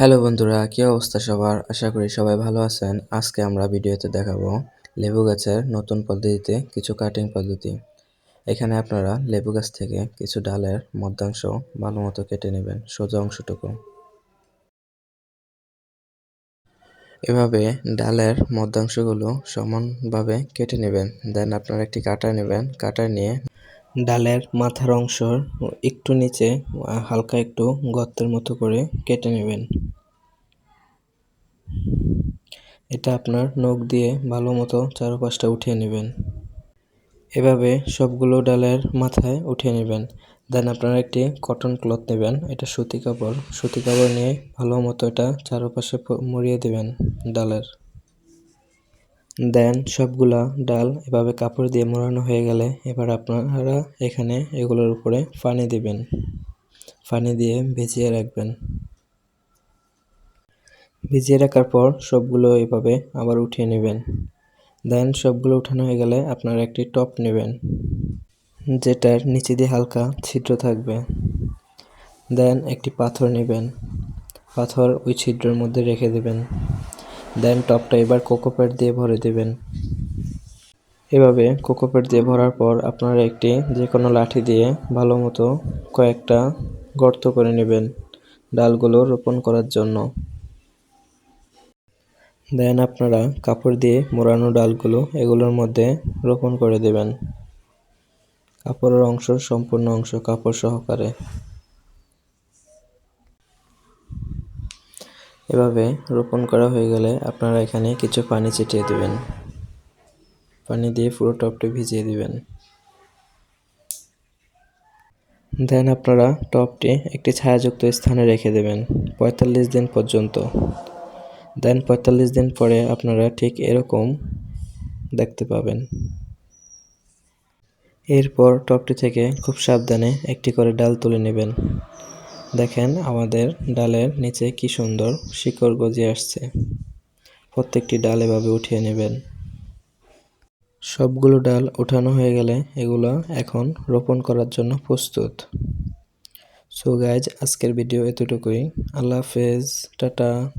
Hello বন্ধুরা, কী অবস্থা সবার? আশা করি সবাই ভালো আছেন। আজকে আমরা ভিডিওতে দেখাবো লেবু গাছের নতুন পদ্ধতিতে কিছু কাটিং পদ্ধতি। এখানে আপনারা লেবু গাছ থেকে কিছু ডালের মধ্যাংশ ভালো মতো কেটে নেবেন, সোজা অংশটুকু। এভাবে ডালের মধ্যাংশগুলো সমানভাবে কেটে নেবেন। দেন আপনারা একটি কাটা নেবেন। কাটা নিয়ে ডালের মাথার অংশ একটু নিচে হালকা একটু গর্তের মতো করে কেটে নেবেন। এটা আপনার নখ দিয়ে ভালো মতো চারপাশটা উঠিয়ে নেবেন। এভাবে সবগুলো ডালের মাথায় উঠিয়ে নেবেন। দেন আপনারা একটি কটন ক্লথ নেবেন, এটা সুতি কাপড়। সুতি কাপড় নিয়ে ভালো মতো এটা চারপাশে মুড়িয়ে দেবেন ডালের। দেন সবগুলা ডাল এভাবে কাপড় দিয়ে মোড়ানো হয়ে গেলে এবার আপনারা এখানে এগুলোর উপরে পানি দিবেন। পানি দিয়ে ভেজিয়ে রাখবেন। ভিজিয়ে রাখার পর সবগুলো এভাবে আবার উঠিয়ে নেবেন। দেন সবগুলো উঠানো হয়ে গেলে আপনারা একটি টপ নেবেন, যেটার নিচে দিয়ে হালকা ছিদ্র থাকবে। দেন একটি পাথর নেবেন, পাথর ওই ছিদ্রের মধ্যে রেখে দেবেন। দেন টপটা এবার কোকোপ্যাট দিয়ে ভরে দেবেন। এভাবে কোকোপ্যাট দিয়ে ভরার পর আপনারা একটি যে কোনো লাঠি দিয়ে ভালো মতো কয়েকটা গর্ত করে নেবেন, ডালগুলো রোপণ করার জন্য। দেন আপনারা কাপড় দিয়ে মোড়ানো ডালগুলো এগুলোর মধ্যে রোপণ করে দেবেন। কাপড়ের অংশ সম্পূর্ণ অংশ কাপড় সহকারে। এভাবে রোপণ করা হয়ে গেলে আপনারা এখানে কিছু পানি ছিটিয়ে দেবেন। পানি দিয়ে পুরো টপটি ভিজিয়ে দেবেন। দেন আপনারা টপটি একটি ছায়াযুক্ত স্থানে রেখে দেবেন, পঁয়তাল্লিশ দিন পর্যন্ত। দেন পঁয়তাল্লিশ দিন পরে আপনারা ঠিক এরকম দেখতে পাবেন। এরপর টপটি থেকে খুব সাবধানে একটি করে ডাল তুলে নেবেন। দেখেন আমাদের ডালের নিচে কি সুন্দর শিকড় গজিয়ে আসছে। প্রত্যেকটি ডাল এভাবে উঠিয়ে নেবেন। সবগুলো ডাল ওঠানো হয়ে গেলে এগুলো এখন রোপণ করার জন্য প্রস্তুত। সো গাইজ আজকের ভিডিও এতটুকুই। আল্লাহ হাফেজ, টাটা।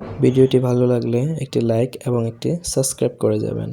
ভিডিওটি ভালো লাগলে একটি লাইক এবং একটি সাবস্ক্রাইব করে যাবেন।